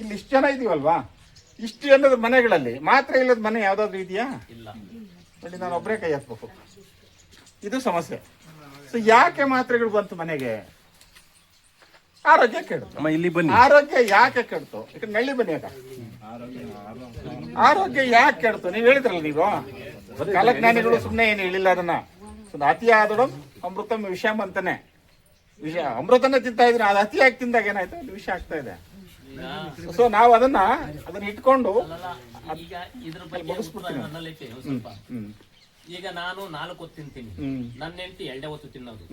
ಇಲ್ಲಿ ಇಷ್ಟು ಜನ ಇದೀವಲ್ವಾ? ಇಷ್ಟು ಜನದ ಮನೆಗಳಲ್ಲಿ ಮಾತ್ರ ಇಲ್ಲದ ಮನೆ ಯಾವ್ದಾದ್ರು ಇದೆಯಾ? ಇಲ್ಲ. ನೋಡಿ ನಾನು ಒಬ್ಬರೇ ಕೈ ಹಾಕ್ಬೇಕು. ಇದು ಸಮಸ್ಯೆ. ಸೊ ಯಾಕೆ ಮಾತ್ರೆಗಳು ಬಂತು ಮನೆಗೆ? ಆರೋಗ್ಯ ಕೆಡ್ತು. ಅಮ್ಮ ಇಲ್ಲಿ ಬನ್ನಿ. ಆರೋಗ್ಯ ಯಾಕೆ ಕೆಡ್ತು? ಯಾಕಂದ್ರೆ ನಳ್ಳಿ ಬನ್ನಿ ಅಕ್ಕ ಆರೋಗ್ಯ ಯಾಕೆ ಕೆಡ್ತು? ನೀವು ಹೇಳಿದ್ರಲ್ಲ ನೀವು? ಕಾಲಜ್ಞಾನಿಗಳು ಸುಮ್ಮನೆ ಏನು ಹೇಳಿಲ್ಲ ಅದನ್ನ. ಅತಿ ಆದಳು ಅಮೃತಂ ವಿಷಮ್ ಅಂತಾನೆ. ವಿಷ ಅಮೃತನ ತಿಂತಾ ಇದ್ರೆ ಅದು ಅತಿಯಾಗಿ ತಿಂದಾಗ ಏನಾಯ್ತು? ಅದು ವಿಷ ಆಗ್ತಾ ಇದೆ. ಸೊ ನಾವು ಅದನ್ನ ಅದನ್ನ ಇಟ್ಕೊಂಡು ಈಗ ಇದ್ರ ಬಗ್ಗೆ ಉತ್ತರ ನನ್ನಲ್ಲೈತೆ ಒಂದ್ ಸ್ವಲ್ಪ. ಈಗ ನಾನು ನಾಲ್ಕು ಹೊತ್ತು ತಿಂತೀನಿ. ನನ್ನ ಹೆಂಡತಿ ಎರಡೇ ಹೊತ್ತು ತಿನ್ನೋದು.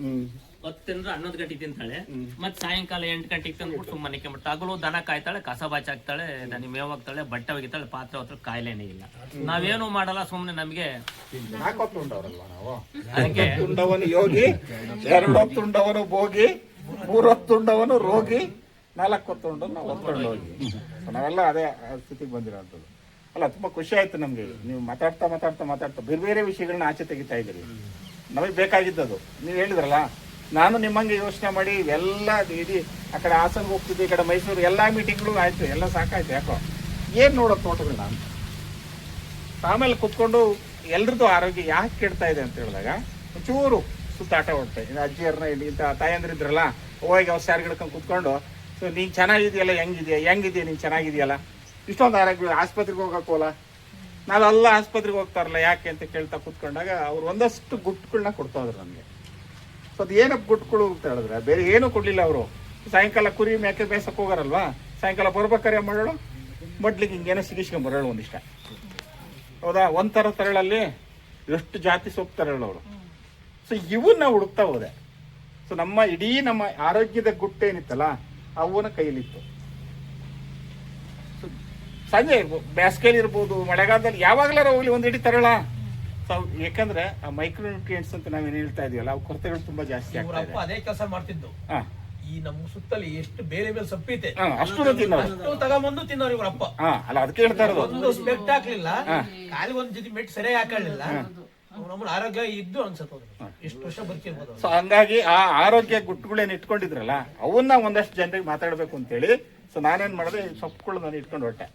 ಹೊತ್ತು ತಿಂದ್ರೆ ಹನ್ನೊಂದು ಗಂಟೆಗೆ ತಿಂತಾಳೆ. ಮತ್ತೆ ಸಾಯಂಕಾಲ ಎಂಟು ಗಂಟೆಗೆ ತಂದ್ಬಿಟ್ಟು ಸುಮ್ಮನೆ ಕೆಮ್ಮಟ್ಟು ಹಗಲು ದನ ಕಾಯ್ತಾಳೆ ಕಸ ಬಾಚಾಕ್ತಾಳೆ ನನಗೆ ಮೇವ್ ಹಾಕ್ತಾಳೆ ಬಟ್ಟೆ ಒಗಿತಾಳೆ ಪಾತ್ರೆ ಹೊತ್ತು ಕಾಯಿಲೆನೇ ಇಲ್ಲ. ನಾವೇನು ಮಾಡಲ್ಲ ಸುಮ್ಮನೆ ನಮಗೆ ನಾಲ್ಕು ಹೊತ್ತು ಉಂಡವರಲ್ವಾ ನಾವು? ಅದಕ್ಕೆ ತುಂಡವನು ಯೋಗಿ ಎರಡು ಹೊತ್ತು ಉಂಡವನು ಭೋಗಿ ಮೂರು ಹೊತ್ತು ಉಂಡವನು ರೋಗಿ. ನಾಲ್ಕು ಹೊತ್ತೊಂಡು ನಾವು ಹೊತ್ಕೊಂಡು ಹೋಗಿ. ನಾವೆಲ್ಲ ಅದೇ ಸ್ಥಿತಿಗೆ ಬಂದಿರೋಂಥದ್ದು ಅಲ್ಲ ತುಂಬಾ ಖುಷಿ ಆಯ್ತು ನಮ್ಗೆ. ನೀವು ಮಾತಾಡ್ತಾ ಮಾತಾಡ್ತಾ ಮಾತಾಡ್ತಾ ಬೇರೆ ಬೇರೆ ವಿಷಯಗಳನ್ನ ಆಚೆ ತೆಗಿತಾ ಇದ್ದೀರಿ. ನಮಗೆ ಬೇಕಾಗಿದ್ದದು. ನೀವು ಹೇಳಿದ್ರಲ್ಲ ನಾನು ನಿಮ್ಮಂಗೆ ಯೋಚನೆ ಮಾಡಿ ಎಲ್ಲ ಇಡೀ ಆ ಕಡೆ ಹಾಸನ್ಗೆ ಹೋಗ್ತಿದ್ದೆ ಈ ಕಡೆ ಮೈಸೂರು ಎಲ್ಲ ಮೀಟಿಂಗ್ಗಳು ಆಯ್ತು. ಎಲ್ಲ ಸಾಕಾಯ್ತು ಯಾಕೋ? ಏನು ನೋಡೋ ತೋಟಗಳನ್ನ? ನಾನು ಆಮೇಲೆ ಕುತ್ಕೊಂಡು ಎಲ್ರದ್ದು ಆರೋಗ್ಯ ಯಾಕೆ ಕೆಡ್ತಾ ಇದೆ ಅಂತ ಹೇಳಿದಾಗ ಒಂಚೂರು ಸುತ್ತಾಟ ಹೊಡ್ತಾ ಇನ್ನು ಅಜ್ಜಿಯರ್ನ ಇಲ್ಲಿ ಇಂಥ ತಾಯಂದ್ರಿದ್ರಲ್ಲ ಹೋಗಿ ಅವ್ರು ಸ್ಯಾರ್ ಹಿಡ್ಕೊಂಡು ಕುತ್ಕೊಂಡು ಸೊ ನೀನು ಚೆನ್ನಾಗಿದೆಯಲ್ಲ ಹೆಂಗಿದೆಯಾ ಹೆಂಗಿದೆಯಾ ನೀನು ಚೆನ್ನಾಗಿದೆಯಲ್ಲ ಇಷ್ಟೊಂದು ಆರೋಗ್ಯ, ಆಸ್ಪತ್ರೆಗೆ ಹೋಗಕ್ಕೋಲ್ಲ ನಾವೆಲ್ಲ ಆಸ್ಪತ್ರೆಗೆ ಹೋಗ್ತಾರಲ್ಲ, ಯಾಕೆ ಅಂತ ಕೇಳ್ತಾ ಕೂತ್ಕೊಂಡಾಗ ಅವ್ರು ಒಂದಷ್ಟು ಗುಟ್ಟುಗಳನ್ನ ಕೊಡ್ತಾ ಇದ್ರು ನಮಗೆ. ಸೊ ಅದು ಏನಕ್ಕೆ ಗುಟ್ಗಳು ಅಂತ ಹೇಳಿದ್ರೆ, ಬೇರೆ ಏನೂ ಕೊಡ್ಲಿಲ್ಲ ಅವರು. ಸಾಯಂಕಾಲ ಕುರಿ ಮೇಕೆ ಬೇಸಕ್ಕೆ ಹೋಗಾರಲ್ವಾ? ಸಾಯಂಕಾಲ ಬರ್ಬೇಕಾರೆ ಮಾಡೋಳು ಮೊಡ್ಲಿಗೆ ಹಿಂಗೇನ ಸಿಗಿಸ್ಕೊಂಡ್ ಬರೋಳು ಒಂದಿಷ್ಟ. ಹೌದಾ? ಒಂಥರ ತರಳಲ್ಲಿ ಎಷ್ಟು ಜಾತಿ ಸೊಪ್ಪು ತರಳು ಅವರು. ಸೊ ಇವನ್ನ ಹುಡುಕ್ತಾ ಹೋದೆ. ಸೊ ನಮ್ಮ ಇಡೀ ನಮ್ಮ ಆರೋಗ್ಯದ ಗುಟ್ಟೇನಿತ್ತಲ್ಲ ಅವನ ಕೈಯಲ್ಲಿತ್ತು. ಸಂಜೆ ಬೇಸಿಗೆಯಲ್ಲಿ ಇರ್ಬೋದು ಮಳೆಗಾಲದಲ್ಲಿ ಯಾವಾಗಲಾರ ಹೋಗ್ಲಿ ಒಂದ್ ಇಡೀ ತರಳ. ಸೊ ಯಾಕಂದ್ರೆ ಆ ಮೈಕ್ರೋ ನ್ಯೂಟ್ರಿಯೆಂಟ್ಸ್ ಅಂತ ನಾವೇನು ಹೇಳ್ತಾ ಇದೀವಲ್ಲ ಅವು ಕೊರತೆಗಳು ತುಂಬಾ ಜಾಸ್ತಿ ಆಗ್ತಾ ಇವರಪ್ಪ ಅದೇ ಕೆಲಸ ಮಾಡ್ತಿದ್ದು. ಈ ನಮ್ಮ ಸುತ್ತಲಿ ಎಷ್ಟು ಬೇರೆ ಬೇರೆ ಸಪ್ಪಿತೆ ಅಷ್ಟು ತಿನ್ನೋರು. ತಗೊಂಬಂದು ತಿನ್ನೋರು ಇವರಪ್ಪ ಅಲ್ಲ ಅದಕ್ಕೆ ಹೇಳ್ತಾ ಇರೋದು. ಒಂದು ಸ್ಪೆಕ್ಟ್ ಹಾಕ್ಲಿಲ್ಲ. ಕಾಲಿಗೆ ಒಂದ್ ಜೊತೆ ಮೆಟ್ ಸರಿಯಾಗಿ ಹಾಕೊಳ್ಳಿಲ್ಲ ಆರೋಗ್ಯ ಇದ್ದು ವರ್ಷ ಬರ್ತಿರ್ಬೋದು. ಸೊ ಹಂಗಾಗಿ ಆ ಆರೋಗ್ಯ ಗುಟ್ಟುಗಳೇನು ಇಟ್ಕೊಂಡಿದ್ರಲ್ಲ ಅವನ್ನ ಒಂದಷ್ಟು ಜನರಿಗೆ ಮಾತಾಡಬೇಕು ಅಂತೇಳಿ ಸೊ ನಾನೇನ್ ಮಾಡಿದೆ ಸೊಪ್ಪುಗಳು ನಾನು ಇಟ್ಕೊಂಡು ಹೊಟ್ಟೆ.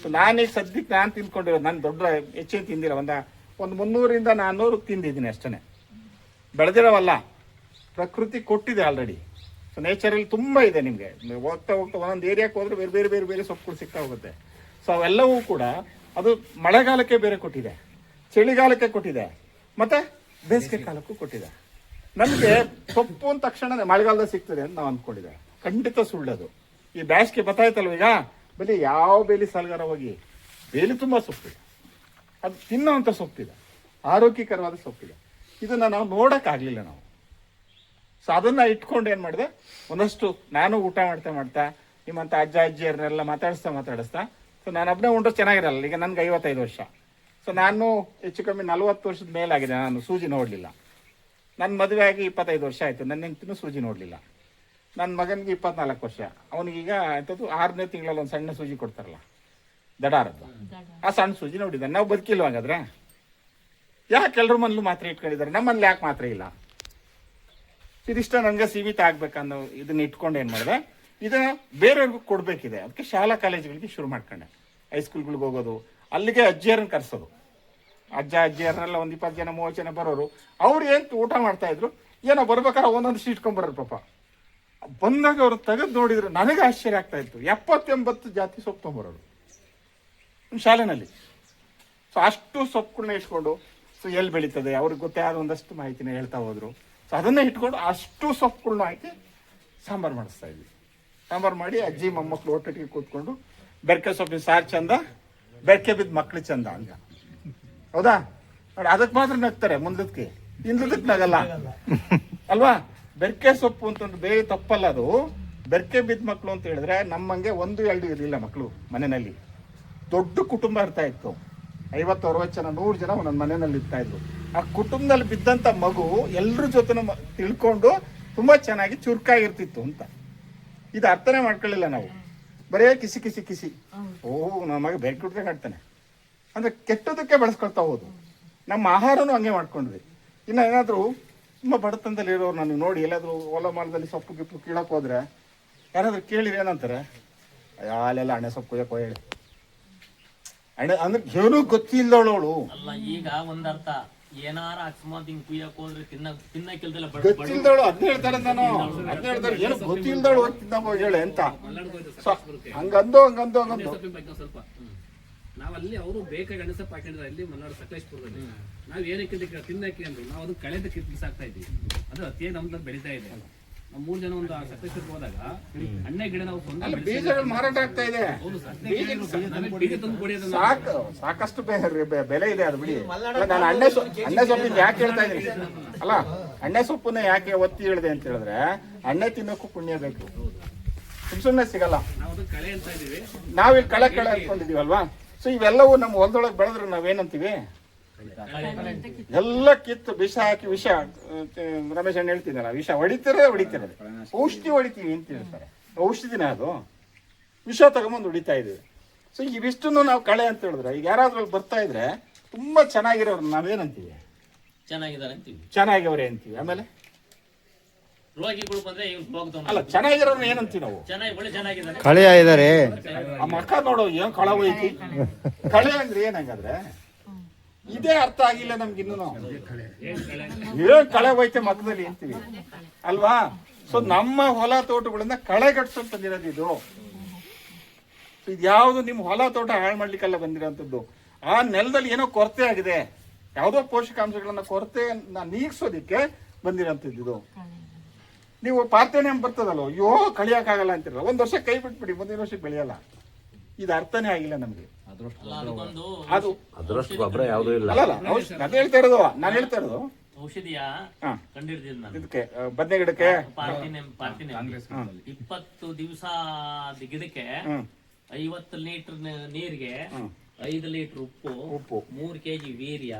ಸೊ ನಾನೀಗ ಸದ್ಯಕ್ಕೆ ನಾನು ತಿನ್ಕೊಂಡಿರೋದು ನಾನು ದೊಡ್ಡ ಹೆಚ್ಚಿನ ತಿಂದಿಲ್ಲ ಒಂದ ಒಂದು ಮುನ್ನೂರಿಂದ ನಾನ್ನೂರು ತಿಂದಿದ್ದೀನಿ ಅಷ್ಟೇ ಬೆಳೆದಿರೋವಲ್ಲ ಪ್ರಕೃತಿ ಕೊಟ್ಟಿದೆ ಆಲ್ರೆಡಿ ಸೊ ನೇಚರಲ್ಲಿ ತುಂಬ ಇದೆ ನಿಮಗೆ. ಹೋಗ್ತಾ ಹೋಗ್ತಾ ಒಂದೊಂದು ಏರಿಯಾಕ್ಕೆ ಹೋದ್ರೆ ಬೇರೆ ಬೇರೆ ಬೇರೆ ಬೇರೆ ಸೊಪ್ಪುಗಳು ಸಿಗ್ತಾ ಹೋಗುತ್ತೆ. ಸೊ ಅವೆಲ್ಲವೂ ಕೂಡ ಅದು ಮಳೆಗಾಲಕ್ಕೆ ಬೇರೆ ಕೊಟ್ಟಿದೆ. ಚಳಿಗಾಲಕ್ಕೆ ಕೊಟ್ಟಿದೆ. ಮತ್ತೆ ಬೇಸಿಗೆ ಕಾಲಕ್ಕೂ ಕೊಟ್ಟಿದೆ ನಮಗೆ ಸೊಪ್ಪು ಅಂದ ತಕ್ಷಣ ಮಳೆಗಾಲದಲ್ಲಿ ಸಿಗ್ತದೆ ಅಂತ ನಾವು ಅಂದ್ಕೊಂಡಿದ್ದೆ ಖಂಡಿತ ಸುಳ್ಳದು. ಈ ಬ್ಯಾಸ್ಗೆ ಬತ್ತಾಯ್ತಲ್ವ ಈಗ? ಬರೀ ಯಾವ ಬೇಲಿ ಸಲಗಾರ ಹೋಗಿ ಬೇಲಿ ತುಂಬಾ ಸೊಪ್ಪಿದೆ. ಅದು ತಿನ್ನೋವಂಥ ಸೊಪ್ಪಿದೆ. ಆರೋಗ್ಯಕರವಾದ ಸೊಪ್ಪಿದೆ. ಇದನ್ನ ನಾವು ನೋಡೋಕ್ಕಾಗಲಿಲ್ಲ ನಾವು. ಸೊ ಅದನ್ನು ಇಟ್ಕೊಂಡು ಏನು ಮಾಡಿದೆ? ಒಂದಷ್ಟು ನಾನು ಊಟ ಮಾಡ್ತಾ ಮಾಡ್ತಾ, ನಿಮ್ಮಂತ ಅಜ್ಜ, ಅಜ್ಜಿಯರನ್ನೆಲ್ಲ ಮಾತಾಡಿಸ್ತಾ ಮಾತಾಡಿಸ್ತಾ, ಸೊ ನಾನು ಒಬ್ಬನೇ ಉಂಡ್ರೆ ಚೆನ್ನಾಗಿರಲ್ಲ. ಈಗ ನನ್ಗೆ ಐವತ್ತೈದು ವರ್ಷ. ಸೊ ನಾನು ಹೆಚ್ಚು ಕಮ್ಮಿ ನಲವತ್ತು ವರ್ಷದ ಮೇಲಾಗಿದೆ ನಾನು ಸೂಜಿ ನೋಡಲಿಲ್ಲ. ನನ್ನ ಮದುವೆ ಆಗಿ ಇಪ್ಪತ್ತೈದು ವರ್ಷ ಆಯ್ತು. ನನ್ನ ಹೆಂಡತಿನೂ ಸೂಜಿ ನೋಡಲಿಲ್ಲ. ನನ್ನ ಮಗನಿಗೆ ಇಪ್ಪತ್ನಾಲ್ಕು ವರ್ಷ. ಅವನಿಗೀಗ ಎಂಥದ್ದು ಆರನೇ ತಿಂಗಳಲ್ಲಿ ಒಂದು ಸಣ್ಣ ಸೂಜಿ ಕೊಡ್ತಾರಲ್ಲ ದಡಾರದ್ದು. ಆ ಸಣ್ಣ ಸೂಜಿ ನೋಡಿದ್ದಾನೆ. ನಾವು ಬದುಕಿಲ್ವ ಹಾಗಾದ್ರೆ? ಯಾಕೆ ಎಲ್ಲರ ಮನೇಲೂ ಮಾತ್ರ ಇಟ್ಕೊಂಡಿದ್ದಾರೆ? ನಮ್ಮಲ್ಲಿ ಯಾಕೆ ಮಾತ್ರ ಇಲ್ಲ? ಇದಿಷ್ಟ ನನಗೆ ಸೀಮಿತ ಆಗ್ಬೇಕನ್ನೋ ಇದನ್ನ ಇಟ್ಕೊಂಡು ಏನು ಮಾಡಿದೆ? ಇದನ್ನ ಬೇರೆಯವ್ರಿಗೂ ಕೊಡಬೇಕಿದೆ. ಅದಕ್ಕೆ ಶಾಲಾ ಕಾಲೇಜುಗಳಿಗೆ ಶುರು ಮಾಡ್ಕೊಂಡೆ. ಹೈಸ್ಕೂಲ್ಗಳಿಗೆ ಹೋಗೋದು ಅಲ್ಲಿಗೆ ಅಜ್ಜಿಯರನ್ನು ಕರೆಸೋದು. ಅಜ್ಜ ಅಜ್ಜಿಯರನ್ನೆಲ್ಲ ಒಂದು ಇಪ್ಪತ್ತು ಜನ, ಮೂವತ್ತು ಜನ ಬರೋರು, ಅವ್ರು ಏನು ಊಟ ಮಾಡ್ತಾ ಇದ್ರು, ಏನೋ ಬರ್ಬೇಕಾದ್ರೆ ಒಂದೊಂದು ಇಟ್ಕೊಂಡ್ಬರೋರು ಪಾಪ. ಬಂದಾಗ ಅವ್ರು ತೆಗೆದು ನೋಡಿದ್ರೆ ನನಗೆ ಆಶ್ಚರ್ಯ ಆಗ್ತಾ ಇತ್ತು. ಎಪ್ಪತ್ತೆಂಬತ್ತು ಜಾತಿ ಸೊಪ್ಪು ತೊಗೊಂಬರೋರು ಶಾಲೆನಲ್ಲಿ. ಸೊ ಅಷ್ಟು ಸೊಪ್ಪುಗಳನ್ನ ಇಟ್ಕೊಂಡು ಸೊ ಎಲ್ಲಿ ಬೆಳೀತದೆ? ಅವ್ರಿಗೆ ಗೊತ್ತೇ ಆದ ಒಂದಷ್ಟು ಮಾಹಿತಿನ ಹೇಳ್ತಾ ಹೋದ್ರು. ಸೊ ಅದನ್ನೇ ಇಟ್ಕೊಂಡು ಅಷ್ಟು ಸೊಪ್ಪುಗಳನ್ನ ಹಾಕಿ ಸಾಂಬಾರು ಮಾಡಿಸ್ತಾ ಇದ್ವಿ. ಸಾಂಬಾರು ಮಾಡಿ ಅಜ್ಜಿ ಮೊಮ್ಮಕ್ಕಳು ಒಟ್ಟಿಗೆ ಕೂತ್ಕೊಂಡು, ಬೆರ್ಕೆ ಸೊಪ್ಪಿನ ಸಾರು ಚಂದ, ಬೆರ್ಕೆ ಬಿದ್ದ ಮಕ್ಳು ಚಂದ ಅಂತ ಹೌದಾ? ನೋಡಿ ಅದಕ್ಕೆ ಮಾತ್ರ ನಗ್ತಾರೆ ಮುಂದಕ್ಕೆ. ಹಿಂದಕ್ಕೆ ನಗಲ್ಲ. ಅಲ್ವಾ? ಬೆರ್ಕೆ ಸೊಪ್ಪು ಅಂತಂದ್ರೆ ಬೇರೆ ತಪ್ಪಲ್ಲ ಅದು. ಬೆರ್ಕೆ ಬಿದ್ದ ಮಕ್ಕಳು ಅಂತ ಹೇಳಿದ್ರೆ ನಮ್ಮಂಗೆ ಒಂದು ಎರಡು ಇರಲಿಲ್ಲ ಮಕ್ಕಳು ಮನೆಯಲ್ಲಿ. ದೊಡ್ಡ ಕುಟುಂಬ ಇರ್ತಾ ಇತ್ತು. ಐವತ್ತು ಅರವತ್ತು ಜನ ನೂರು ಜನ ಒಂದೊಂದು ಮನೆಯಲ್ಲಿ ಇರ್ತಾ ಇದ್ರು. ಆ ಕುಟುಂಬದಲ್ಲಿ ಬಿದ್ದಂತ ಮಗು ಎಲ್ಲರ ಜೊತೆ ತಿಳ್ಕೊಂಡು ತುಂಬಾ ಚೆನ್ನಾಗಿ ಚುರುಕಾಗಿರ್ತಿತ್ತು ಅಂತ. ಇದು ಅರ್ಥನೇ ಮಾಡ್ಕೊಳ್ಳಿಲ್ಲ ನಾವು. ಬರೇ ಕಿಸಿ ಕಿಸಿ ಕಿಸಿ. ಓ ನಮಗೆ ಬೆರ್ಕೆ ಬೆರ್ಕುಟ್ರೆ ಕಾಡ್ತಾನೆ ಅಂದ್ರೆ ಕೆಟ್ಟದಕ್ಕೆ ಬಳಸ್ಕೊಳ್ತಾ ಹೋದು. ನಮ್ಮ ಆಹಾರನೂ ಹಂಗೆ ಮಾಡ್ಕೊಂಡ್ವಿ. ಇನ್ನು ಏನಾದರೂ ತುಂಬ ಬಡತನದಲ್ಲಿ ಇರೋರು ನನಗೆ ನೋಡಿ ಎಲ್ಲಾದರೂ ಹೊಲ ಮರದಲ್ಲಿ ಸೊಪ್ಪು ಗಿಪ್ಪು ಕೀಳಕ್ಕೆ ಹೋದ್ರೆ ಯಾರಾದ್ರೂ ಕೇಳಿರಿ ಏನಂತಾರೆ? ಅಲ್ಲೆಲ್ಲ ಹಣೆ ಸೊಪ್ಪು ಯಾಕೆ ಹೇಳಿ ಹಣೆ ಅಂದ್ರೆ ಏನೂ ಗೊತ್ತಿಲ್ಲದವಳು ಈಗ ಒಂದರ್ಥ. ಏನಾರ ಅಕಸ್ಮಾತ್ ಹಿಂಗ್ ಕುಯ್ಯಕ್ ಹೋದ್ರೆ ತಿನ್ನ ತಿನ್ನಕ್ಕಿಲ್ದಲ್ಲ ಗೊತ್ತಿಲ್ದಳು ಅದ್ನ ಹೇಳ್ತಾರೆ ನಾನು ಅದ್ನ ಹೇಳ್ತಾರೆ ಏನು ಗೊತ್ತಿಲ್ದವಳು ಹೋಗ್ತಿದ್ದ ಹೇಳಿ ಅಂತ. ಹಂಗಂದು ಹಂಗಂದು ಹಂಗಂದು ಸೊಪ್ಪಿನ ಬಗ್ಗೆ ಒಂದ್ ಸ್ವಲ್ಪ ನಾವ್ ಅಲ್ಲಿ ಅವರು ಬೇಕಾಗಿ ಅಣಸಪ್ಪ ಹಾಕೊಂಡ್ರೆ ಅಲ್ಲಿ ಮಲ್ನಾಡು ಸಕಲೇಶ್ಪುರದಲ್ಲಿ. ನಾವು ಏನಕ್ಕೆ ತಿನ್ನಕ್ಕೆ ಅಂದ್ರೆ. ನಾವು ಅದನ್ನ ಕಳೆದ ಕಿತ್ ಸಾಕ್ತಾ ಇದ್ವಿ. ಅದು ಅತಿಯೇ ನಮ್ದು ಬೆಳೀತಾ ಇದೆ. ನಾವು ಮೂರು ಜನ ಒಂದು ಸಕಲೇಶ್ವರ ಹೋದಾಗ ಅಣ್ಣೆ ಗಿಡ ನಾವು ಸ್ವಂತ ಬೀಜಗಳು ಮಾರಾಟ ಆಗ್ತಾ ಇದೆ. ಹೌದು ಸರ್. ಬೀಜ ತಂದು ಕೊಡಿ ಅದನ್ನ ಸಾಕು. ಸಾಕಷ್ಟು ಬೆಲೆ ಇದೆ ಅದು ಬಿಡಿ. ಅಲ್ಲ, ನಾನು ಅಣ್ಣೆ ಸೊಪ್ಪು ಅಣ್ಣೆ ಸೊಪ್ಪಿನ ಯಾಕೆ ಹೇಳ್ತಾ ಇದ್ದೀನಿ? ಅಲ್ಲ ಅಣ್ಣೆ ಸೊಪ್ಪನ್ನ ಯಾಕೆ ಒತ್ತಿ ಹೇಳಿದೆ ಅಂತ ಹೇಳಿದ್ರೆ ಅಣ್ಣೆ ತಿನ್ನೋಕ್ಕೂ ಪುಣ್ಯ ಬೇಕು. ಸುಮ್ ಸುಮ್ಮನೆ ಸಿಗಲ್ಲ. ನಾವು ಕಳೆ ನಾವಿಲ್ಲಿ ಕಳೆ ಕಳೆ ಹಾಕೊಂಡಿದೀವಲ್ವಾ ಸೊ ಇವೆಲ್ಲವೂ ನಮ್ಮ ಹೊಲದೊಳಗೆ ಬೆಳೆದ್ರೆ ನಾವೇನಂತೀವಿ? ಎಲ್ಲ ಕಿತ್ತು ವಿಷ ಹಾಕಿ ವಿಷ ರಮೇಶ್ ಅಣ್ಣ ಹೇಳ್ತಿದ್ದಲ್ಲ ವಿಷ ಹೊಡಿತಾರೆ ಹೊಡಿತಾರೆ ಔಷಧಿ ಹೊಡಿತೀವಿ ಅಂತ ಹೇಳ್ತಾರೆ. ಔಷಧಿನ ಅದು. ವಿಷ ತಗೊಂಬಂದು ಹೊಡಿತಾ ಇದೀವಿ ಸೊ ಇವಿಷ್ಟನ್ನು ನಾವು ಕಳೆ ಅಂತ ಹೇಳಿದ್ರೆ ಈಗ ಯಾರಾದ್ರೂ ಬರ್ತಾ ಇದ್ರೆ ತುಂಬಾ ಚೆನ್ನಾಗಿರೋರು ನಾವೇನಂತೀವಿ? ಚೆನ್ನಾಗಿದ್ದಾರೆ ಅಂತೀವಿ. ಚೆನ್ನಾಗಿವ್ರೆ ಅಂತೀವಿ. ಆಮೇಲೆ? ರೋಗಿಗಳು ಬಂದ್ರೆ ಇವ್ರು ಹೋಗ್ತಾವ ಅಲ್ಲ ಚೆನ್ನಾಗಿರೋರ್ನ ಏನಂತೀವಿ ನಾವು? ಚೆನ್ನಾಗಿ ಒಳ್ಳೆ ಕಳೆಯ ಇದ್ದಾರೆ ಆ ಮಕ್ಕ ನೋಡು ಏನ್ ಕಳ ಹೋಯ್ತಿ? ಕಳೆ ಅಂದ್ರೆ ಏನಂಗಾದ್ರೆ ಇದೇ ಅರ್ಥ ಆಗಿಲ್ಲ ನಮ್ಗೆ ಇನ್ನೂ ಏನ್ ಕಳೆ ಹೋಯ್ತೆ ಮಕ್ಕದಲ್ಲಿ ಅಂತೀವಿ. ಅಲ್ವಾ? ಸೊ ನಮ್ಮ ಹೊಲ ತೋಟಗಳಿಂದ ಕಳೆಗಟ್ಸ್ಕೊಂಡ್ ಬಂದಿರೋದು ಇದು. ಇದು ಇದ್ಯಾವುದು ನಿಮ್ಮ ಹೊಲ ತೋಟ ಹಾಳು ಮಾಡ್ಲಿಕ್ಕೆಲ್ಲ ಬಂದಿರೋಂಥದ್ದು. ಆ ನೆಲದಲ್ಲಿ ಏನೋ ಕೊರತೆ ಆಗಿದೆ. ಯಾವುದೋ ಪೋಷಕಾಂಶಗಳನ್ನ ಕೊರತೆ ನೀಗಿಸೋದಿಕ್ಕೆ ಬಂದಿರೋಂಥದ್ದು ಇದು. ನೀವು ಪಾರ್ಥನೆ ಬರ್ತದಲ್ಲ ಅಯ್ಯೋ ಕಳಿಯಕ್ಕಾಗಲ್ಲ ಅಂತಿರಲ್ಲ. ಒಂದ್ ವರ್ಷ ಕೈ ಬಿಟ್ಬಿಡಿ ಮುಂದಿನ ವರ್ಷ ಬೆಳೆಯಲ್ಲ. ಇದು ಅರ್ಥನೇ ಆಗಿಲ್ಲ ನಮ್ಗೆ. ಅದು ಅದರಷ್ಟು ಗೊಬ್ಬರ ಯಾವುದೂ ಇಲ್ಲ. ಅಲ್ಲ ನಾನು ಅದ್ ಹೇಳ್ತಾ ಇರೋದು ನಾನು ಹೇಳ್ತಾ ಇರೋದು. ಔಷಧಿಯ ಹಾ. ನಾನು. ಇದಕ್ಕೆ ಬದ್ನೆ ಗಿಡಕ್ಕೆ? ಪಾರ್ಟಿನೆ ಪಾರ್ಟಿನೆ ಇಪ್ಪತ್ತು ದಿವಸ ಗಿಡಕ್ಕೆ ಐವತ್ತು ಲೀಟರ್ ನೀರಿಗೆ ಐದು ಲೀಟರ್ ಉಪ್ಪು ಉಪ್ಪು. ಮೂರ್ ಕೆಜಿ ವೀರ್ಯ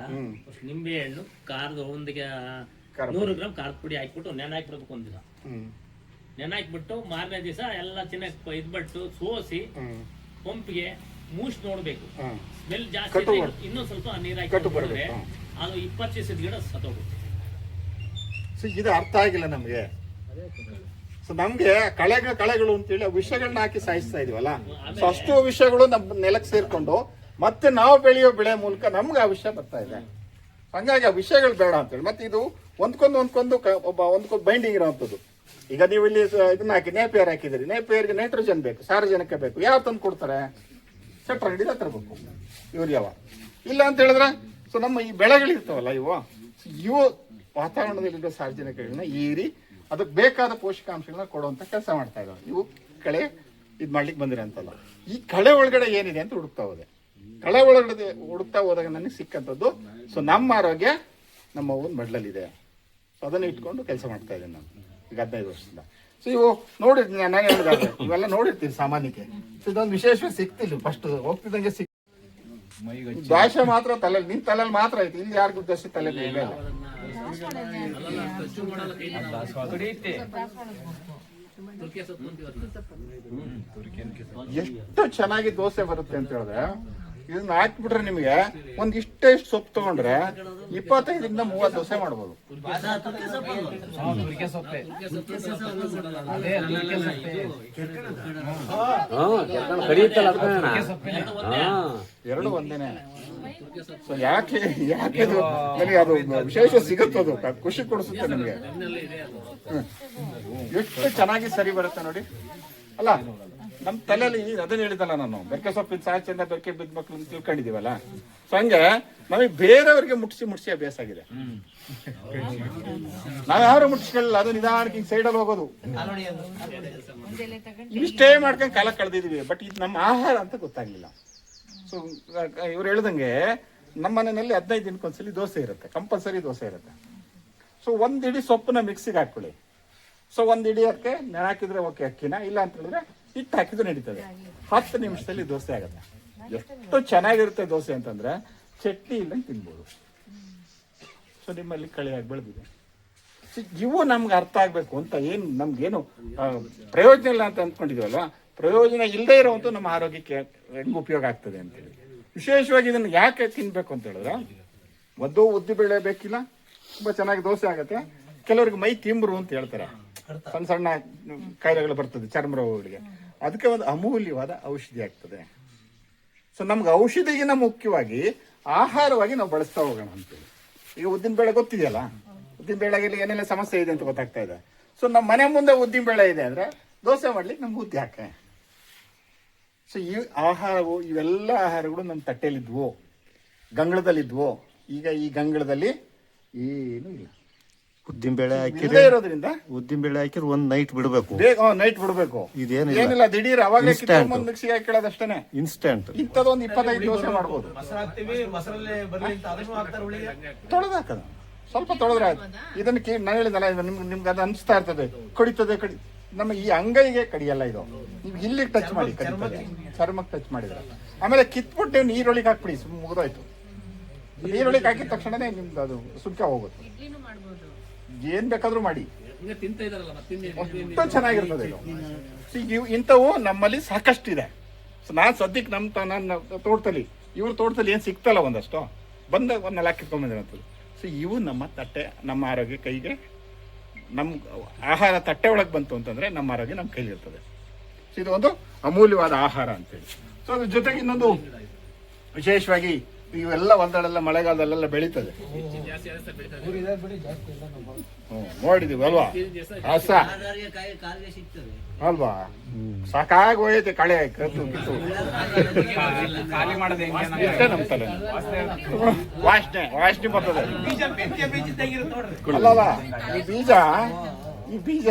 ನಿಂಬೆ ಹಣ್ಣು ಖಾರದ ಒಂದಿಗೆ ನೂರು ಗ್ರಾಮ್ ಖಾರದ ಪುಡಿ ಹಾಕ್ಬಿಟ್ಟು ನೆನೆ ಹಾಕ್ಬಿಡ್ಬೇಕು ಒಂದಿನ. ಹ್ಮ್. ನೆನೆ ಹಾಕ್ಬಿಟ್ಟು ಮಾರನೇ ದಿವಸ ಎಲ್ಲ ಚೆನ್ನಾಗಿ ಇದ್ಬಿಟ್ಟು ಸೋಸಿ ಪಂಪ್ಗೆ ಮೂಸ್ ನೋಡ್ಬೇಕು. ಸ್ಮೆಲ್ ಜಾಸ್ತಿ ಇನ್ನೂ ಸ್ವಲ್ಪ ನೀರ್ ಹಾಕಿ ಅದು ಇಪ್ಪತ್ತು ದಿವಸದ ಗಿಡ ಸತ್ತೋಗುತ್ತೆ. ಸೊ ಇದು ಅರ್ಥ ಆಗಿಲ್ಲ ನಮ್ಗೆ. ಸೊ ನಮ್ಗೆ ಕಳೆಗಳ ಕಳೆಗಳು ಅಂತೇಳಿ ಆ ವಿಷಗಳನ್ನ ಹಾಕಿ ಸಾಯಿಸ್ತಾ ಇದೀವಲ್ಲ? ಸೊ ಅಷ್ಟು ವಿಷಯಗಳು ನಮ್ಮ ನೆಲಕ್ಕೆ ಸೇರ್ಕೊಂಡು ಮತ್ತೆ ನಾವು ಬೆಳೆಯೋ ಬೆಳೆ ಮೂಲಕ ನಮ್ಗೆ ಆ ವಿಷಯ ಬರ್ತಾ ಇದೆ. ಹಂಗಾಗಿ ಆ ವಿಷಯಗಳು ಬೇಡ ಅಂತೇಳಿ. ಮತ್ತೆ ಇದು ಒಂದ್ಕೊಂದು ಒಂದ್ಕೊಂದು ಒಬ್ಬ ಒಂದ್ಕೊಂದು ಬೈಂಡಿಂಗ್ ಇರೋವಂಥದ್ದು. ಈಗ ನೀವು ಇಲ್ಲಿ ಇದನ್ನ ಹಾಕಿ ನೇಪಿಯರ್ ಹಾಕಿದಿರಿ ನೇಪಿಯರ್ಗೆ ನೈಟ್ರೋಜನ್ ಬೇಕು, ಸಾರಜನಕ ಬೇಕು. ಯಾವ ತಂದು ಕೊಡ್ತಾರೆ? ಸೆಟ್ರ ಹಿಡಿದ ತರಬೇಕು ಯೂರಿಯಾವ ಇಲ್ಲ ಅಂತ ಹೇಳಿದ್ರೆ ಸೊ ನಮ್ಮ ಈ ಬೆಳೆಗಳಿರ್ತಾವಲ್ಲ ಇವು ಇವು ವಾತಾವರಣದಲ್ಲಿರೋ ಸಾರ್ವಜನಿಕಗಳನ್ನ ಈರಿ ಅದಕ್ಕೆ ಬೇಕಾದ ಪೋಷಕಾಂಶಗಳನ್ನ ಕೊಡುವಂತ ಕೆಲಸ ಮಾಡ್ತಾ ಇದ್ದಾವೆ ಇವು ಕಳೆ ಇದು ಮಾಡ್ಲಿಕ್ಕೆ ಬಂದಿರೋಂಥಲ್ಲ ಈ ಕಳೆ ಒಳಗಡೆ ಏನಿದೆ ಅಂತ ಹುಡುಕ್ತಾ ಹೋದೆ. ಕಳೆ ಒಳಗಡೆ ಹುಡುಕ್ತಾ ಹೋದಾಗ ನನಗೆ ಸಿಕ್ಕಂಥದ್ದು ಸೊ ನಮ್ಮ ಆರೋಗ್ಯ ನಮ್ಮ ಒಂದು ಮಡ್ಲಲ್ಲಿದೆ. ಸೊ ಅದನ್ನ ಇಟ್ಕೊಂಡು ಕೆಲಸ ಮಾಡ್ತಾ ಇದ್ದೇನೆ ನಾನು. ಈಗ ಹದಿನೈದು ವರ್ಷದಿಂದ ಸೊ ಇವು ನೋಡಿರ್ತೀನಿ ನಾನು ಹೇಳಿದಾಗ ಇವೆಲ್ಲ ನೋಡಿರ್ತೀನಿ ಸಾಮಾನ್ಯಕ್ಕೆ. ಸೊ ಇದೊಂದು ವಿಶೇಷ ಸಿಕ್ತಿಲ್ಲ. ಫಸ್ಟ್ ಹೋಗ್ತಿದ್ದಂಗೆ ಸಿಕ್ ಭಾಷೆ ಮಾತ್ರ ತಲೆ ನಿನ್ ತಲೆಯಲ್ಲಿ ಮಾತ್ರ ಐತಿ. ಇಲ್ಲಿ ಯಾರಿಗೂ ಜಾಸ್ತಿ ತಲೆ ಇಲ್ಲ. ಎಷ್ಟು ಚೆನ್ನಾಗಿ ದೋಸೆ ಬರುತ್ತೆ ಅಂತ ಹೇಳಿದ್ರೆ ಇದನ್ನ ಹಾಕ್ಬಿಟ್ರೆ ನಿಮಗೆ ಒಂದ್ ಇಷ್ಟ ಇಷ್ಟು ಸೊಪ್ಪು ತಗೊಂಡ್ರೆ ಇಪ್ಪತ್ತೈದರಿಂದ ಮೂವತ್ತು ದೋಸೆ ಮಾಡ್ಬೋದು. ಎರಡು ಒಂದೇನೆ. ಯಾಕೆ ಯಾಕೆ ನನಗೆ ಅದು ವಿಶೇಷ ಸಿಗುತ್ತದು ಖುಷಿ ಕೊಡಿಸುತ್ತೆ ನಿಮಗೆ. ಎಷ್ಟು ಚೆನ್ನಾಗಿ ಸರಿ ಬರುತ್ತೆ ನೋಡಿ. ಅಲ್ಲ ನಮ್ಮ ತಲೆಯಲ್ಲಿ ಅದನ್ನ ಹೇಳಿದಲ್ಲ ನಾನು. ಬೆರಕೆ ಸೊಪ್ಪಿನ ಸಾಚೆಂದ ಬೆರಕೆ ಬಿದ್ದ ಮಕ್ಳು ಅಂತ ತಿಳ್ಕೊಂಡಿದೀವಲ್ಲ ಸೊ ಹಂಗೆ ನಮಗೆ ಬೇರೆಯವ್ರಿಗೆ ಮುಟ್ಸಿ ಮುಟ್ಸಿ ಅಭ್ಯಾಸ ಆಗಿದೆ. ನಾವ್ ಯಾರು ಮುಟ್ಸ್ಕೊಳ್ಳಲ್ಲ ಅದು ನಿಧಾನಕ್ಕೆ ಸೈಡಲ್ಲಿ ಹೋಗೋದು. ಇಷ್ಟೇ ಮಾಡ್ಕೊಂಡು ಕಾಲ ಕಳೆದಿದೀವಿ ಬಟ್ ಇದು ನಮ್ಮ ಆಹಾರ ಅಂತ ಗೊತ್ತಾಗ್ಲಿಲ್ಲ. ಸೊ ಇವ್ರು ಹೇಳ್ದಂಗೆ ನಮ್ಮ ಮನೆಯಲ್ಲಿ ಹದಿನೈದು ದಿನಕ್ಕೊಂದ್ಸಲಿ ದೋಸೆ ಇರುತ್ತೆ, ಕಂಪಲ್ಸರಿ ದೋಸೆ ಇರುತ್ತೆ. ಸೊ ಒಂದಿಡಿ ಸೊಪ್ಪನ್ನ ಮಿಕ್ಸಿಗೆ ಹಾಕೊಳ್ಳಿ ಸೊ ಒಂದ್ ಇಡೀ ಅದಕ್ಕೆ ನೆನೆ ಹಾಕಿದ್ರೆ ಓಕೆ ಅಕ್ಕಿನ, ಇಲ್ಲ ಅಂತ ಹೇಳಿದ್ರೆ ಹಿಟ್ಟು ಹಾಕಿದ್ರೆ ನಡೀತದೆ. ಹತ್ತು ನಿಮಿಷದಲ್ಲಿ ದೋಸೆ ಆಗುತ್ತೆ. ಎಷ್ಟು ಚೆನ್ನಾಗಿರುತ್ತೆ ದೋಸೆ ಅಂತಂದ್ರೆ ಚಟ್ನಿ ಇಲ್ಲಂಗೆ ತಿನ್ಬೋದು. ಸೊ ನಿಮ್ಮಲ್ಲಿ ಕಳೆಯಾಗಿ ಬೆಳೆದಿದೆ. ಇವು ನಮ್ಗೆ ಅರ್ಥ ಆಗ್ಬೇಕು ಅಂತ ಏನು ನಮ್ಗೇನು ಪ್ರಯೋಜನ ಇಲ್ಲ ಅಂತ ಅಂದ್ಕೊಂಡಿದ್ವಲ್ಲ ಪ್ರಯೋಜನ ಇಲ್ಲದೆ ಇರೋವಂಥ ನಮ್ಮ ಆರೋಗ್ಯಕ್ಕೆ ಹೆಂಗ್ ಉಪಯೋಗ ಆಗ್ತದೆ ಅಂತೇಳಿ. ವಿಶೇಷವಾಗಿ ಇದನ್ನು ಯಾಕೆ ತಿನ್ಬೇಕು ಅಂತ ಹೇಳಿದ್ರೆ ಒಂದು ಉದ್ದಿ ಬೆಳೆ ಬೇಕಿಲ್ಲ ತುಂಬಾ ಚೆನ್ನಾಗಿ ದೋಸೆ ಆಗುತ್ತೆ. ಕೆಲವ್ರಿಗೆ ಮೈ ತಿಂಬ್ರು ಅಂತ ಹೇಳ್ತಾರೆ. ಸಣ್ಣ ಸಣ್ಣ ಕಾಯಿಲೆಗಳು ಬರ್ತದೆ ಚರ್ಮ ರೋಗಗಳಿಗೆ. ಅದಕ್ಕೆ ಒಂದು ಅಮೂಲ್ಯವಾದ ಔಷಧಿ ಆಗ್ತದೆ. ಸೊ ನಮ್ಗೆ ಔಷಧಿಗಿನ ಮುಖ್ಯವಾಗಿ ಆಹಾರವಾಗಿ ನಾವು ಬಳಸ್ತಾ ಹೋಗೋಣ ಅಂತೇಳಿ. ಈಗ ಉದ್ದಿನ ಬೇಳೆ ಗೊತ್ತಿದೆಯಲ್ಲ? ಉದ್ದಿನ ಬೇಳೆಗೆ ಏನೆಲ್ಲ ಸಮಸ್ಯೆ ಇದೆ ಅಂತ ಗೊತ್ತಾಗ್ತಾ ಇದೆ. ಸೊ ನಮ್ಮ ಮನೆ ಮುಂದೆ ಉದ್ದಿನ ಬೇಳೆ ಇದೆ ಅಂದ್ರೆ ದೋಸೆ ಮಾಡ್ಲಿಕ್ಕೆ ನಮ್ಗೆ ಉದ್ದಿ ಹಾಕೆ ಸೊ ಈ ಆಹಾರವು, ಇವೆಲ್ಲ ಆಹಾರಗಳು ನಮ್ಮ ತಟ್ಟೆಯಲ್ಲಿದ್ವು ಗಂಗಳದಲ್ಲಿದ್ವು ಈಗ ಈ ಗಂಗಳದಲ್ಲಿ ಏನೂ ಇಲ್ಲ. ಉದ್ದಿನ ಬೇಳೆ ಹಾಕಿರಿ. ಇರೋದ್ರಿಂದ? ಉದ್ದಿನ ಬೇಳೆ ಹಾಕಿರಿ ಒಂದ್ ನೈಟ್ ಬಿಡಬೇಕು. ಬೇಗ ನೈಟ್ ಬಿಡಬೇಕು. ಇದೇನಿಲ್ಲ. ಏನಿಲ್ಲ ದಿಢೀರ್ ಅವಾಗಲೇ. ಕಿತ್ಕೊಂಡ್ಬಂದು ಮಿಕ್ಸಿಗೆ ಹಾಕೊಳ್ಳೋದಷ್ಟೇನೆ ಇನ್ಸ್ಟಂಟ್ ಇಂಥದ್ದೊಂದು ಇಪ್ಪತ್ತೈದು ದೋಸೆ ಮಾಡ್ಬೋದು. ತೊಳೆದಾಕ ಸ್ವಲ್ಪ ತೊಳೆದ್ರೆ ಆಯ್ತು. ಇದನ್ನ ಕೇಳಿ ನಾನು ಹೇಳಿದಲ್ಲ ಇದು ನಿಮ್ಗೆ ನಿಮ್ಗೆ ಅದು ಅನಿಸ್ತಾ ಇರ್ತದೆ. ಕಡಿತದೆ ಕಡಿ ನಮ್ಮ ಈ ಅಂಗೈಗೆ ಕಡಿಯಲ್ಲ ಇದು. ನೀವು ಇಲ್ಲಿಗೆ ಟಚ್ ಮಾಡಿ ಕಡಿತದೆ. ಚರ್ಮಕ್ಕೆ ಟಚ್ ಮಾಡಿದ್ರೆ. ಆಮೇಲೆ ಕಿತ್ಬಿಟ್ಟು ನೀರೊಳಗೆ ಹಾಕ್ಬಿಡಿ ಸುಮ್ಮ ಮುಗಿದೋಯ್ತು. ನೀರೊಳಗೆ ಹಾಕಿದ ತಕ್ಷಣನೇ ನಿಮ್ದು ಅದು ಸುಮ್ಕೆ ಹೋಗುತ್ತೆ. ಏನ್ ಬೇಕಾದ್ರೂ ಮಾಡಿ. ಅಷ್ಟು ಚೆನ್ನಾಗಿರ್ತದೆ ಇದು. ಇವು ಇಂಥವು ನಮ್ಮಲ್ಲಿ ಸಾಕಷ್ಟಿದೆ. ಸೊ ನಾನು ಸದ್ಯಕ್ಕೆ ನಮ್ಮ ತ- ನನ್ನ ತೋಟದಲ್ಲಿ ಇವ್ರ ತೋಟದಲ್ಲಿ ಏನು ಸಿಗ್ತಲ್ಲ ಒಂದಷ್ಟು? ಬಂದ ಒಂದು ನಾಲ್ಕು ಕಿತ್ಕೊಂಬಂದಿರಂಥದ್ದು ಸೊ ಇವು ನಮ್ಮ ತಟ್ಟೆ ನಮ್ಮ ಆರೋಗ್ಯ ಕೈಗೆ ನಮ್ಮ ಆಹಾರ ತಟ್ಟೆ ಒಳಗೆ ಬಂತು ಅಂತಂದ್ರೆ ನಮ್ಮ ಆರೋಗ್ಯ ನಮ್ಮ ಕೈಲಿರ್ತದೆ ಸೊ ಇದು ಒಂದು ಅಮೂಲ್ಯವಾದ ಆಹಾರ ಅಂತೇಳಿ. ಸೊ ಅದ್ರ ಜೊತೆಗೆ ಇನ್ನೊಂದು ವಿಶೇಷವಾಗಿ ಇವೆಲ್ಲ ಒಂದಡೆಲ್ಲ ಮಳೆಗಾಲದಲ್ಲೆಲ್ಲ ಬೆಳೀತದೆ. ನೋಡಿದೀವಿ ಅಲ್ವಾ? ಅಲ್ವಾ? ಸಾಕಾಗಿ ಹೋಯ್ತಿ ಕಳೆ, ಕತ್ತು, ಕಿತ್ತು. ನಮ್ಮ ತಲೆ ಬರ್ತದೆ. ಅಲ್ಲಲ್ಲ, ಈ ಬೀಜ ಈ ಬೀಜ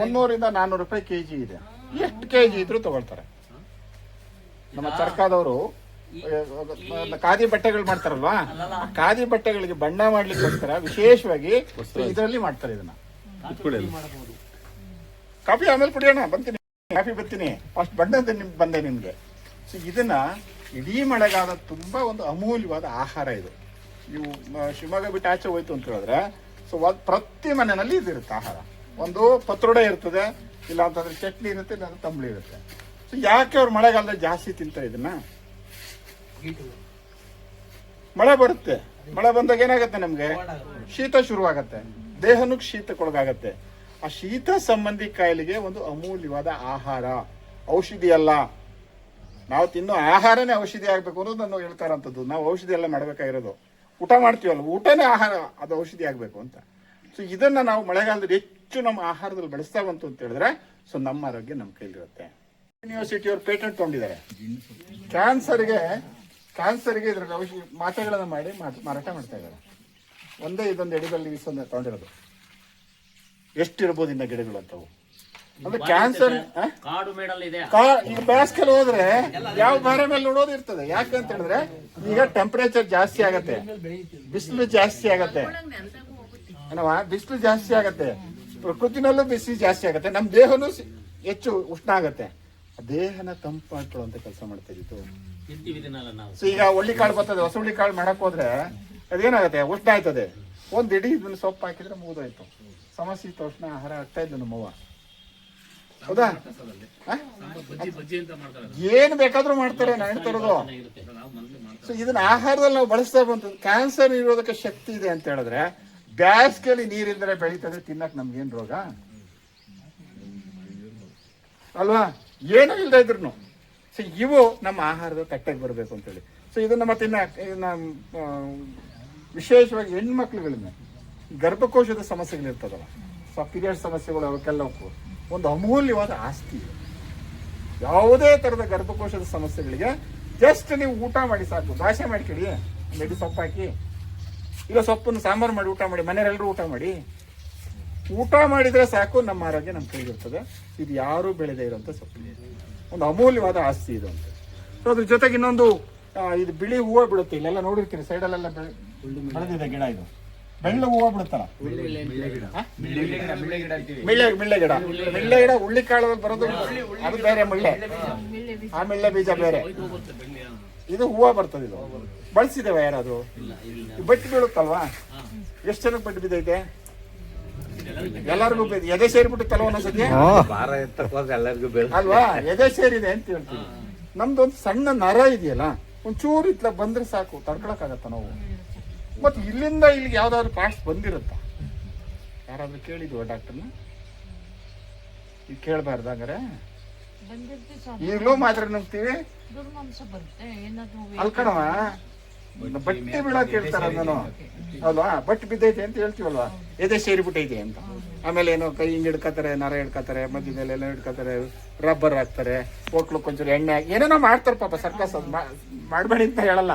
ಮುನ್ನೂರಿಂದ ನಾನ್ನೂರು ರೂಪಾಯಿ ಕೆಜಿ ಇದೆ. ಎಷ್ಟು ಕೆಜಿ ಇದ್ರು ತಗೊಳ್ತಾರೆ. ನಮ್ಮ ಸರ್ಕಾರದವರು ಖಾದಿ ಬಟ್ಟೆಗಳು ಮಾಡ್ತಾರಲ್ವಾ? ಖಾದಿ ಬಟ್ಟೆಗಳಿಗೆ ಬಣ್ಣ ಮಾಡ್ಲಿಕ್ಕೋಸ್ಕರ ವಿಶೇಷವಾಗಿ ಇದರಲ್ಲಿ ಮಾಡ್ತಾರೆ ಇದನ್ನ. ಕಾಫಿ ಆಮೇಲೆ ಕುಡಿಯೋಣ ಬಂತೀನಿ. ಕಾಫಿ ಬರ್ತೀನಿ. ಫಸ್ಟ್ ಬಣ್ಣ ಬಂದೆ ನಿಮ್ಗೆ. ಸೊ ಇದನ್ನ ಇಡೀ ಮಳೆಗಾಲ ತುಂಬಾ ಒಂದು ಅಮೂಲ್ಯವಾದ ಆಹಾರ ಇದು. ನೀವು ಶಿವಮೊಗ್ಗ ಬಿಟ್ಟು ಆಚೆ ಹೋಯ್ತು ಅಂತ ಹೇಳಿದ್ರೆ ಸೊ ಪ್ರತಿ ಮನೆಯಲ್ಲಿ ಇದಿರುತ್ತೆ ಆಹಾರ. ಒಂದು ಪತ್ರೊಡೆ ಇರ್ತದೆ ಇಲ್ಲ ಅಂತಂದ್ರೆ ಚಟ್ನಿ ಇರುತ್ತೆ ಇಲ್ಲ ತಂಬಳಿ ಇರುತ್ತೆ. ಸೊ ಯಾಕೆ ಅವ್ರು ಮಳೆಗಾಲದಲ್ಲಿ ಜಾಸ್ತಿ ತಿಂತಾರೆ ಇದನ್ನ? ಮಳೆ ಬರುತ್ತೆ. ಮಳೆ ಬಂದಾಗ ಏನಾಗುತ್ತೆ ನಮಗೆ? ಶೀತ ಶುರುವಾಗತ್ತೆ. ದೇಹನೂ ಶೀತಕ್ಕೊಳಗಾಗತ್ತೆ. ಆ ಶೀತ ಸಂಬಂಧಿ ಕಾಯಿಲೆಗೆ ಒಂದು ಅಮೂಲ್ಯವಾದ ಆಹಾರ. ಔಷಧಿ ಅಲ್ಲ ನಾವು ತಿನ್ನೋ ಆಹಾರನೇ ಔಷಧಿ ಆಗಬೇಕು ಅನ್ನೋದು ನಾನು ಹೇಳ್ತಾರಂಥದ್ದು ನಾವು ಔಷಧಿ ಎಲ್ಲ ಮಾಡ್ಬೇಕಾಗಿರೋದು. ಊಟ ಮಾಡ್ತೀವಲ್ಲ, ಊಟನೇ ಆಹಾರ, ಅದು ಔಷಧಿ ಆಗಬೇಕು ಅಂತ. ಸೊ ಇದನ್ನ ನಾವು ಮಳೆಗಾಲದಲ್ಲಿ ಹೆಚ್ಚು ನಮ್ಮ ಆಹಾರದಲ್ಲಿ ಬಳಸ್ತಾ ಬಂತು ಅಂತ ಹೇಳಿದ್ರೆ ಸೊ ನಮ್ಮ ಆರೋಗ್ಯ ನಮ್ಮ ಕೈಲಿರುತ್ತೆ. ಯೂನಿವರ್ಸಿಟಿ ಅವರು ಪೇಟೆಂಟ್ ತೊಗೊಂಡಿದ್ದಾರೆ. ಕ್ಯಾನ್ಸರ್ಗೆ ಕ್ಯಾನ್ಸರ್ಗೆ ಇದ್ರ ಔಷಧಿ ಮಾತ್ರೆಗಳನ್ನ ಮಾಡಿ ಮಾರಾಟ ಮಾಡ್ತಾ ಇದ್ದಾರೆ. ಒಂದೇ ಇದೊಂದು ಎಡಿಬಲ್ ವಿಸನ್ನ ತಗೊಂಡಿರೋದು. ಎಷ್ಟಿರ್ಬೋದು ಇನ್ನ ಗಿಡಗಳು ಅಂತವು? ಅಂದ್ರೆ ಕ್ಯಾನ್ಸರ್ ಕಾಡು ಈಗ ಬೇಸಿಗೆಲ್ ಹೋದ್ರೆ ಯಾವ ಮರ ಮೇಲೆ ನೋಡೋದು ಇರ್ತದೆ. ಯಾಕಂತ ಹೇಳಿದ್ರೆ ಈಗ ಟೆಂಪರೇಚರ್ ಜಾಸ್ತಿ ಆಗತ್ತೆ. ಬಿಸಿಲು ಜಾಸ್ತಿ ಆಗತ್ತೆ. ಏನವ ಬಿಸಿಲು ಜಾಸ್ತಿ ಆಗತ್ತೆ. ಪ್ರಕೃತಿನಲ್ಲೂ ಬಿಸಿಲು ಜಾಸ್ತಿ ಆಗತ್ತೆ. ನಮ್ಮ ದೇಹನೂ ಹೆಚ್ಚು ಉಷ್ಣ ಆಗತ್ತೆ. ದೇಹನ ತಂಪು ಅಂತ ಕೆಲಸ ಮಾಡ್ತಾ ಇದ್ದಿತ್ತು. ನಾವು ಸೊ ಈಗ ಒಳ್ಳಿ ಕಾಳು ಬರ್ತದೆ ಹೊಸ ಹುಳ್ಳಿ ಕಾಳು ಮಾಡಕ್ ಹೋದ್ರೆ ಅದೇನಾಗತ್ತೆ ಉಷ್ಣ ಆಯ್ತದೆ ಒಂದ್ ಇಡೀ ಇದನ್ನ ಸೊಪ್ಪು ಹಾಕಿದ್ರೆ ಮುಗಿದೋಯ್ತು. ಸಮಶೀತೋಷ್ಣ ಆಹಾರ ಆಗ್ತಾ ಇದ್ದ ನಮ್ಮವ್ವ ಹೌದಾ? ಹ? ಬಜ್ಜಿ ಬಜ್ಜಿ ಅಂತ ಮಾಡ್ತಾರೆ ಏನ್ ಬೇಕಾದ್ರೂ ಮಾಡ್ತಾರೆ ನಾನು ಮಾಡ್ತಾರೆ ಸೊ ಇದನ್ನ ಆಹಾರದಲ್ಲಿ ನಾವು ಬಳಸ್ತಾ ಬಂತು. ಕ್ಯಾನ್ಸರ್ ನಿರೋಧಕ ಶಕ್ತಿ ಇದೆ ಅಂತ ಹೇಳಿದ್ರೆ ಬ್ಯಾಸ್ಗೆಲಿ ನೀರಿಲ್ದರೆ ಬೆಳೀತದೆ ತಿನ್ನಕ್ ನಮ್ಗೇನ್ ರೋಗ? ಅಲ್ವಾ? ಏನೂ ಇಲ್ಲದೆ ಇದ್ರು ಸೊ ಇವು ನಮ್ಮ ಆಹಾರದ ಕಟ್ಟೆಗೆ ಬರಬೇಕು ಅಂತೇಳಿ. ಸೊ ಇದನ್ನ ಮತ್ತೆ ಇನ್ನು ವಿಶೇಷವಾಗಿ ಹೆಣ್ಮಕ್ಳುಗಳನ್ನ ಗರ್ಭಕೋಶದ ಸಮಸ್ಯೆಗಳಿರ್ತದಲ್ಲ ಸೊ ಪೀರಿಯಡ್ ಸಮಸ್ಯೆಗಳು ಅವಕ್ಕೆಲ್ಲವಕ್ಕೂ ಒಂದು ಅಮೂಲ್ಯವಾದ ಆಸ್ತಿ. ಯಾವುದೇ ತರದ ಗರ್ಭಕೋಶದ ಸಮಸ್ಯೆಗಳಿಗೆ ಜಸ್ಟ್ ನೀವು ಊಟ ಮಾಡಿ ಸಾಕು. ಭಾಷೆ ಮಾಡ್ಕೊಳ್ಳಿ. ಮೆಡಿ ಸೊಪ್ಪು ಹಾಕಿ ಇಲ್ಲ ಸೊಪ್ಪನ್ನು ಸಾಂಬಾರು ಮಾಡಿ ಊಟ ಮಾಡಿ, ಮನೆಯವರೆಲ್ಲರೂ ಊಟ ಮಾಡಿ. ಊಟ ಮಾಡಿದ್ರೆ ಸಾಕು, ನಮ್ಮ ಆರೋಗ್ಯ ನಮ್ಮ ಕೈಗಿರ್ತದೆ ಇದು ಯಾರೂ ಬೆಳೆದೇ ಇರೋಂಥ ಸೊಪ್ಪು ಒಂದು ಅಮೂಲ್ಯವಾದ ಆಸ್ತಿ ಇದು ಅಂತ. ಸೊ ಅದ್ರ ಜೊತೆಗೆ ಇನ್ನೊಂದು ಇದು ಬಿಳಿ ಹೂವು ಬಿಡುತ್ತೆ. ಇಲ್ಲೆಲ್ಲ ನೋಡಿರ್ತೀರಿ ಸೈಡಲ್ಲೆಲ್ಲ ಬೆಳೆ ಬೆಳೆದಿದೆ ಗಿಡ ಇದು. ಬೆಳ್ಳ ಹೂವು ಬಿಡುತ್ತಲ್ಲ? ಮಿಳ್ಳೆ ಗಿಡ. ಮಿಳ್ಳೆ ಗಿಡ ಉಳ್ಳಿ ಕಾಳದಲ್ಲಿ ಬರೋದು ಅದು ಬೇರೆ ಮಿಳ್ಳೆ. ಆ ಮಿಳ್ಳೆ ಬೀಜ ಬೇರೆ. ಇದು ಹೂವು ಬರ್ತದೆ ಇದು. ಬಳಸಿದೇವ ಯಾರಾದ್ರು? ಬಟ್ಟಿ ಬೀಳುತ್ತಲ್ವಾ? ಎಷ್ಟು ಜನಕ್ಕೆ ಬಟ್ಟಿ ಬಿದ್ದೈತೆ? ಎಲ್ಲರಿಗೂ ಎದೆ ಕೆಲವು ಒಂದೊಂದ್ಸತಿ ಭಾರ ಎಲ್ಲರಿಗೂ ಬೀಳ ಅಲ್ವಾ? ಎದೆ ಸೇರಿದೆ ಅಂತ ಹೇಳ್ತೀವಿ. ನಮ್ದೊಂದು ಸಣ್ಣ ನರ ಇದೆಯಲ್ಲ ಒಂಚೂರು ಇತ್ಲ ಬಂದ್ರೆ ಸಾಕು ತಡ್ಕೊಳಕ್ಕಾಗತ್ತ ನಾವು? ಮತ್ತೆ ಇಲ್ಲಿಂದ ಇಲ್ಲಿಗೆ ಯಾವ್ದಾದ್ರು ಪಾಸ್ಟ್ ಬಂದಿರುತ್ತ? ಯಾರಾದ್ರೂ ಕೇಳಿದ್ವ ಡಾಕ್ಟರ್ನ ಈಗ ಕೇಳಬಾರ್ದು ಹಂಗಾರೆ. ಬಂದಿರ್ತೀವಿ ಈಗಲೂ ಮಾತ್ರ ನಂಬ್ತೀವಿ. ಅಲ್ಕಣವಾ ಬಟ್ಟೆ ಬೀಳಕ್ ಹೇಳ್ತಾರ ನಾನು ಅಲ್ವಾ? ಬಟ್ಟೆ ಬಿದ್ದೈತೆ ಅಂತ ಹೇಳ್ತೀವಲ್ವಾ? ಎದೆ ಸೇರಿಬಿಟ್ಟೈತೆ ಅಂತ. ಆಮೇಲೆ ಏನೋ ಕೈ ಹಿಂಗ್ ಹಿಡ್ಕತಾರೆ ನರ ಹಿಡ್ಕತಾರೆ ಮಧ್ಯದಲ್ಲಿ ಎಲ್ಲ ಹಿಡ್ಕತಾರೆ ರಬ್ಬರ್ ಹಾಕ್ತಾರೆ, ಹೋಟ್ಲು ಕೊಂಚೂರು ಎಣ್ಣೆ ಹಾಕಿ, ಏನೇನೋ ಮಾಡ್ತಾರೆ ಪಾಪ ಸರ್ಕಸ್ ಅದು. ಮಾಡಬೇಡಿ ಮಾಡ್ಬೇಡಿ ಅಂತ ಹೇಳಲ್ಲ.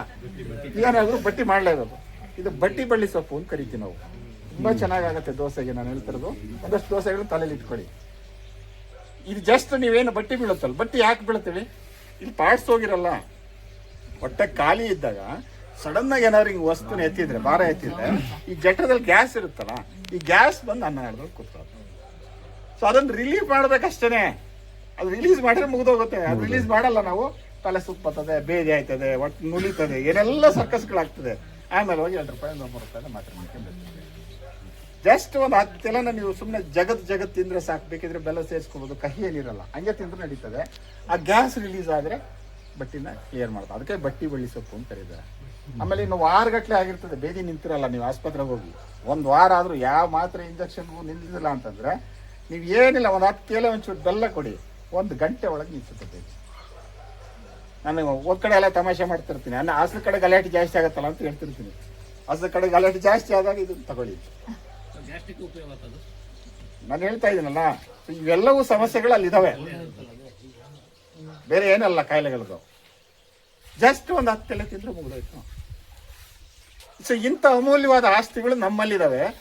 ಏನಾದರೂ ಬಟ್ಟಿ ಮಾಡಲೇಬೇಕು ಇದು ಬಟ್ಟಿ ಬಳ್ಳಿ ಸೊಪ್ಪು ಅಂತ ಕರಿತೀವಿ ನಾವು. ತುಂಬಾ ಚೆನ್ನಾಗಾಗತ್ತೆ ದೋಸೆಗೆ ನಾನು ಹೇಳ್ತಿರೋದು ಒಂದಷ್ಟು ದೋಸೆಗಳು ತಲೆಯಲ್ಲಿ ಇಟ್ಕೊಳ್ಳಿ. ಇದು ಜಸ್ಟ್ ನೀವೇನು ಬಟ್ಟಿ ಬೀಳುತ್ತಲ್ಲ, ಬಟ್ಟಿ ಯಾಕೆ ಬೀಳ್ತೀವಿ ಇಲ್ಲಿ ಪಾರ್ಟ್ಸ್ ಹೋಗಿರಲ್ಲ ಹೊಟ್ಟೆ ಖಾಲಿ ಇದ್ದಾಗ ಸಡನ್ ಆಗಿ ಏನಾದ್ರು ಹಿಂಗ್ ವಸ್ತುನ ಎತ್ತಿದ್ರೆ ಭಾರ ಎತ್ತಿದ್ರೆ ಈ ಜಠರದಲ್ಲಿ ಗ್ಯಾಸ್ ಇರುತ್ತಲ್ಲ ಈ ಗ್ಯಾಸ್ ಬಂದು ಅನ್ನ ಹಿಡಿದ್ರೆ ಕೂತ್ಕೊಳ್ಳುತ್ತೆ ಸೊ ಅದನ್ನು ರಿಲೀಫ್ ಮಾಡ್ಬೇಕಷ್ಟೇ ಅದು ರಿಲೀಸ್ ಮಾಡಿದ್ರೆ ಮುಗಿದೋಗುತ್ತೆ. ಅದು ರಿಲೀಸ್ ಮಾಡಲ್ಲ ನಾವು ತಲೆ ಸುತ್ತ ಬರ್ತದೆ ಬೇದಿ ಆಯ್ತದೆ ಒಟ್ಟು ನುಲಿತದೆ ಏನೆಲ್ಲ ಸರ್ಕಸ್ಗಳಾಗ್ತದೆ ಆಮೇಲೆ ಹೋಗಿ ಎರಡು ರೂಪಾಯಿ ಮೂರು ರೂಪಾಯಿ ಮಾತ್ರ ಮಾಡ್ಕೊಂಡು ಜಸ್ಟ್ ಒಂದು ಹತ್ತು ನೀವು ಸುಮ್ಮನೆ ಜಗತ್ ಜಗತ್ ತಿಂದ್ರೆ ಸಾಕು ಬೇಕಿದ್ರೆ ಬೆಲ್ಲ ಸೇರಿಸ್ಕೋಬೋದು ಕಹಿ ಏನಿರಲ್ಲ ಹಂಗೆ ತಿಂದ್ರೆ ನಡೀತದೆ. ಆ ಗ್ಯಾಸ್ ರಿಲೀಸ್ ಆದರೆ ಬಟ್ಟಿನ ಕ್ಲಿಯರ್ ಮಾಡ್ತಾರೆ ಅದಕ್ಕೆ ಬಟ್ಟಿ ಬಳ್ಳಿ ಸೊಪ್ಪು ಅಂತ ಕರೀತಾರೆ. ಆಮೇಲೆ ಇನ್ನು ವಾರಗಟ್ಟಲೆ ಆಗಿರ್ತದೆ. ಬೇದಿ ನಿಂತಿರಲ್ಲ ನೀವು ಆಸ್ಪತ್ರೆಗೆ ಹೋಗಿ. ಒಂದು ವಾರ ಆದರೂ ಯಾವ ಮಾತ್ರೆ ಇಂಜೆಕ್ಷನ್ಗೂ ನಿಂತಿಲ್ಲ ಅಂತಂದ್ರೆ ನೀವು ಏನಿಲ್ಲ ಒಂದು ಹತ್ತು ಎಲೆ ಒಂಚೂರು ಬೆಲ್ಲ ಕೊಡಿ. ಒಂದು ಗಂಟೆ ಒಳಗೆ ನಿಲ್ಸುತ್ತೆ ಬೇದಿ. ನಾನು ಒಂದ್ ಕಡೆ ಎಲ್ಲ ತಮಾಷೆ ಮಾಡ್ತಿರ್ತೀನಿ. ನಾನು ಹಾಸನ ಕಡೆ ಗಲಾಟೆ ಜಾಸ್ತಿ ಆಗುತ್ತಲ್ಲ ಅಂತ ಹೇಳ್ತಿರ್ತೀನಿ. ಹಾಸನ ಕಡೆ ಗಲಾಟೆ ಜಾಸ್ತಿ ಆದಾಗ ಇದು ತಗೊಳ್ಳಿ. ನಾನು ಹೇಳ್ತಾ ಇದ್ದೀನಲ್ಲ ಇವೆಲ್ಲವೂ ಸಮಸ್ಯೆಗಳು ಅಲ್ಲಿದ್ದಾವೆ ಬೇರೆ ಏನಲ್ಲ ಕಾಯಿಲೆಗಳದು. ಜಸ್ಟ್ ಒಂದು ಹತ್ತೆಲೆ ತಿಂದ್ರೆ ಮುಗಿದೋಯ್ತು. ಸೊ ಇಂಥ ಅಮೂಲ್ಯವಾದ ಆಸ್ತಿಗಳು ನಮ್ಮಲ್ಲಿದ್ದಾವೆ